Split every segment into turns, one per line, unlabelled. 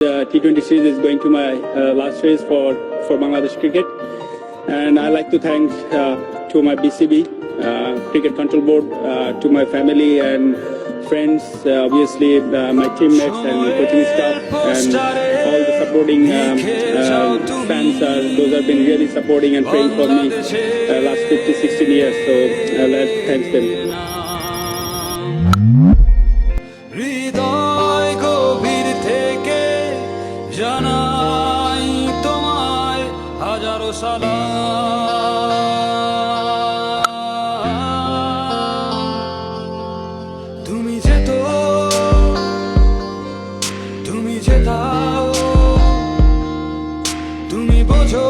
The T20 series is going to my uh, last race for, for Bangladesh cricket. And I'd like to thank uh, to my BCB, uh, Cricket Control Board, uh, to my family and friends, uh, obviously uh, my teammates and coaching staff, and all the supporting um, fans. Are, those have been really supporting and praying for me last 50, 16 years. So uh, let's thank them.
জানাই তোমায় হাজারো সালাম। তুমি যেত তুমি যেতাও তুমি বোঝো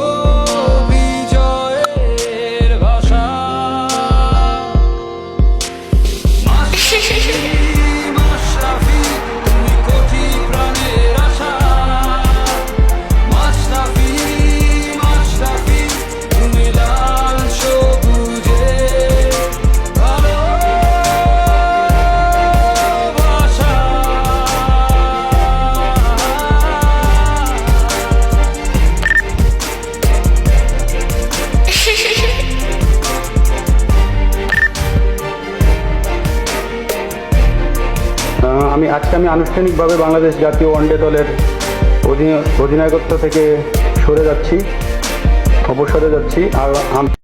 আমি আজকে আমি আনুষ্ঠানিকভাবে বাংলাদেশ জাতীয় ওয়ানডে দলের অধি- অধিনায়কত্ব থেকে সরে যাচ্ছি, অবসরে যাচ্ছি, আর